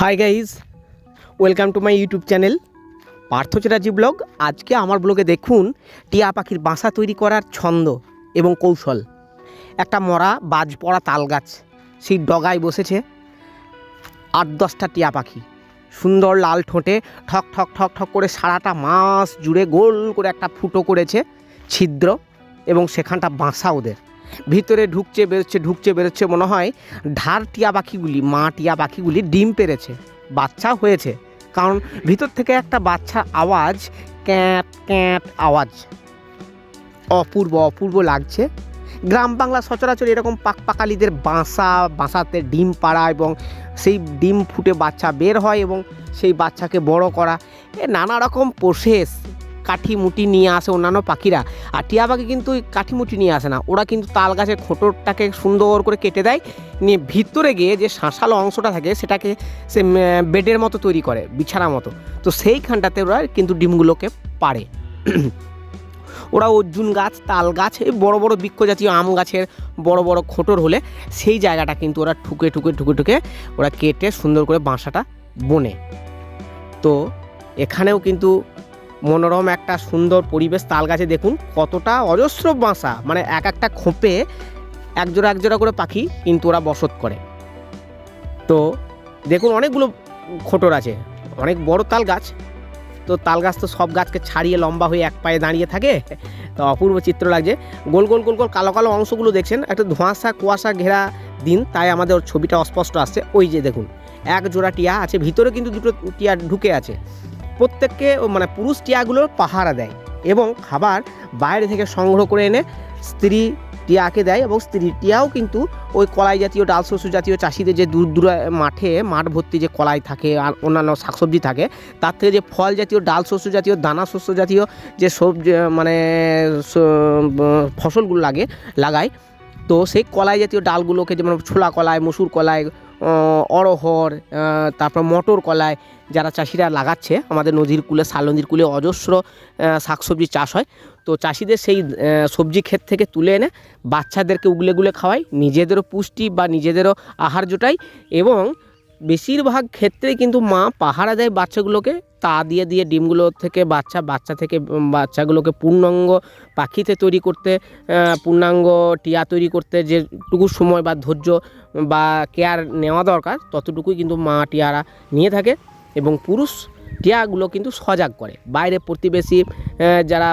Hi guys welcome to my YouTube channel Partha Chatterjee vlog. আজকে আমার ব্লগে দেখুন টিয়া পাখির বাসা তৈরি করার ছন্দ এবং কৌশল। একটা মরা বাজ পড়া তাল গাছ, সেই ডগায় বসেছে আট দশটা টিয়া পাখি। সুন্দর লাল ঠোঁটে ঠক ঠক ঠক ঠক করে সারাটা মাস জুড়ে গোল করে একটা ফুটো করেছে ছিদ্র এবং সেখানটা বাসা ওদের। ভিতরে ঢুকছে, বেরোচ্ছে ঢুকছে, বেরোচ্ছে মনে হয় ধার টিয়া পাখিগুলি, মা টিয়া পাখিগুলি ডিম পেরেছে, বাচ্চা হয়েছে। কারণ ভিতর থেকে একটা বাচ্চা আওয়াজ ক্যাঁট ক্যাঁপ আওয়াজ। অপূর্ব অপূর্ব লাগছে। গ্রাম বাংলা সচরাচর এরকম পাক পাকালিদের বাসা, বাসাতে ডিম পাড়া এবং সেই ডিম ফুটে বাচ্চা বের হয় এবং সেই বাচ্চাকে বড় করা, এ নানা রকম প্রসেস কাঠি মুটি নিয়ে আসে অন্যান্য পাখিরা। আর টিয়া পাখি কিন্তু কাঠিমুটি নিয়ে আসে না। ওরা কিন্তু তাল গাছের খোঁটরটাকে সুন্দর করে কেটে দেয়, নিয়ে ভিতরে গিয়ে যে শাঁসালো অংশটা থাকে, সেটাকে সে বেডের মতো তৈরি করে বিছানা মতো। তো সেইখানটাতে ওরা কিন্তু ডিমগুলোকে পারে ওরা অর্জুন গাছ, তাল গাছ, এই বড় বড় বৃক্ষ জাতীয় আম গাছের বড় বড় খোঁটর হলে সেই জায়গাটা কিন্তু ওরা ঠুকে ঠুকে ঠুকে ঠুকে ওরা কেটে সুন্দর করে বাসাটা বনে। তো এখানেও কিন্তু মনোরম একটা সুন্দর পরিবেশ তাল গাছে দেখুন, কতটা অজস্র বাসা। মানে এক একটা খোপে এক জোড়া এক করে পাখি কিন্তু ওরা বসত করে। তো দেখুন অনেকগুলো খোটর আছে, অনেক বড় তাল গাছ। তো তাল গাছ তো সব গাছকে ছাড়িয়ে লম্বা হয়ে এক পায়ে দাঁড়িয়ে থাকে। তো অপূর্ব চিত্র লাগছে। গোল গোল গোল গোল, কালো কালো অংশগুলো দেখছেন, একটা ধোঁয়াশা, কুয়াশা ঘেরা দিন, তাই আমাদের ছবিটা অস্পষ্ট আসছে। ওই যে দেখুন এক জোড়া টিয়া আছে, ভিতরে কিন্তু দুটো টিয়া ঢুকে আছে। প্রত্যেককে মানে পুরুষ টিয়াগুলোর পাহারা দেয় এবং খাবার বাইরে থেকে সংগ্রহ করে এনে স্ত্রী টিয়াকে দেয় এবং স্ত্রী টিয়াও কিন্তু ওই কলাই জাতীয়, ডাল শস্য জাতীয় চাষিদের যে দূর দূর মাঠে মাঠ ভর্তি যে কলাই থাকে আর অন্যান্য শাকসবজি থাকে, তার থেকে যে ফল জাতীয়, ডাল শস্য জাতীয়, দানা শস্য জাতীয় যে সবজি মানে ফসলগুলো লাগে, লাগায়, তো সেই কলাই জাতীয় ডালগুলোকে যেমন ছোলা কলাই, মসুর কলাই আহ, অড়হর তারপর মটর কলায় যারা চাষিরা লাগাচ্ছে আমাদের নদীর কুলে শাল নদীর কূলে অজস্র শাক শাকসবজি চাষ হয়। তো চাষিদের সেই সবজি ক্ষেত থেকে তুলে এনে বাচ্চাদেরকে উগলে গুলে খাওয়াই নিজেদেরও পুষ্টি বা নিজেদেরও আহার জোটাই এবং বেশিরভাগ ক্ষেত্রে কিন্তু মা পাহারা দেয় বাচ্চাগুলোকে, তা দিয়ে দিয়ে ডিমগুলো থেকে বাচ্চা বাচ্চা থেকে বাচ্চাগুলোকে পূর্ণাঙ্গ পাখিতে তৈরি করতে পূর্ণাঙ্গ টিয়া তৈরি করতে যেটুকু সময় বা ধৈর্য বা কেয়ার নেওয়া দরকার, ততটুকুই কিন্তু মা টিয়ারা নিয়ে থাকে এবং পুরুষ টিয়াগুলো কিন্তু সজাগ করে। বাইরে প্রতিবেশী যারা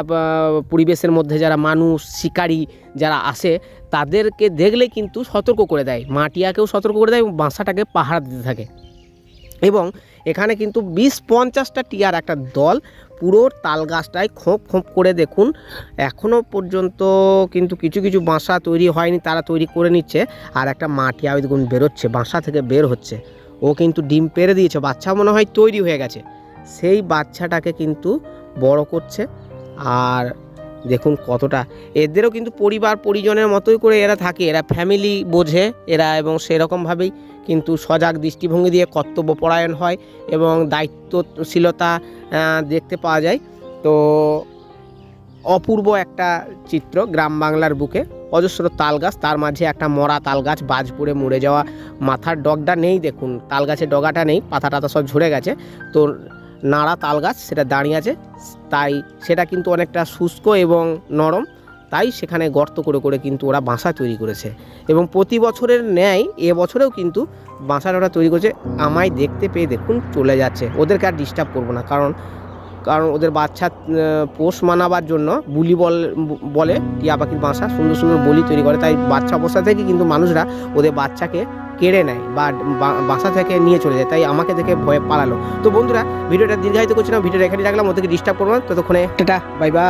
পরিবেশের মধ্যে যারা মানুষ, শিকারী যারা আসে, তাদেরকে দেখলে কিন্তু সতর্ক করে দেয়। মা টিয়াকেও সতর্ক করে দেয় এবং বাসাটাকে পাহারা দিতে থাকে। এবং এখানে কিন্তু বিশ পঞ্চাশটা টিয়ার একটা দল পুরো তাল গাছটায় খোঁপ খোঁপ করে দেখুন। এখনও পর্যন্ত কিন্তু কিছু কিছু বাসা তৈরি হয়নি, তারা তৈরি করে নিচ্ছে। আর একটা মা টিয়া ওই দেখুন বেরোচ্ছে, বাসা থেকে বের হচ্ছে। ও কিন্তু ডিম পেরে দিয়েছে, বাচ্চা মনে হয় তৈরি হয়ে গেছে। সেই বাচ্চাটাকে কিন্তু বড় করছে। আর দেখুন কতটা, এদেরও কিন্তু পরিবার পরিজনের মতোই করে এরা থাকে। এরা ফ্যামিলি বোঝে এরা এবং সেরকমভাবেই কিন্তু সজাগ দৃষ্টিভঙ্গি দিয়ে কর্তব্যপরায়ণ হয় এবং দায়িত্বশীলতা দেখতে পাওয়া যায়। তো অপূর্ব একটা চিত্র গ্রাম বাংলার বুকে। অজস্র তাল গাছ তার মাঝে একটা মরা তাল গাছ বাজ পড়ে মরে যাওয়া মাথার ডগটা নেই। দেখুন তাল গাছের ডগাটা নেই পাতা টাতা সব ঝরে গেছে। তো নাড়া তাল গাছ সেটা দাঁড়িয়ে আছে। তাই সেটা কিন্তু অনেকটা শুষ্ক এবং নরম, তাই সেখানে গর্ত করে করে কিন্তু ওরা বাসা তৈরি করেছে। এবং প্রতি বছরের ন্যায় এবছরেও কিন্তু বাসাটা ওরা তৈরি করেছে। আমায় দেখতে পেয়ে দেখুন, চলে যাচ্ছে। ওদেরকে আর ডিস্টার্ব করব না, কারণ কারণ ওদের বাচ্চা পোষ মানাবার জন্য বুলি বল বলে টিয়া পাখির বাসা সুন্দর সুন্দর বলি তৈরি করে। তাই বাচ্চা অবস্থা থেকে কিন্তু মানুষরা ওদের বাচ্চাকে কেড়ে নেয় বা বাসা থেকে নিয়ে চলে যায়। তাই আমাকে দেখে ভয়ে পালালো। তো বন্ধুরা ভিডিওটা দীর্ঘায়িত করছিলাম না ভিডিওটা এখানে রাখলাম। ওদেরকে ডিস্টার্ব করব না। ততক্ষণে টাটা। Bye bye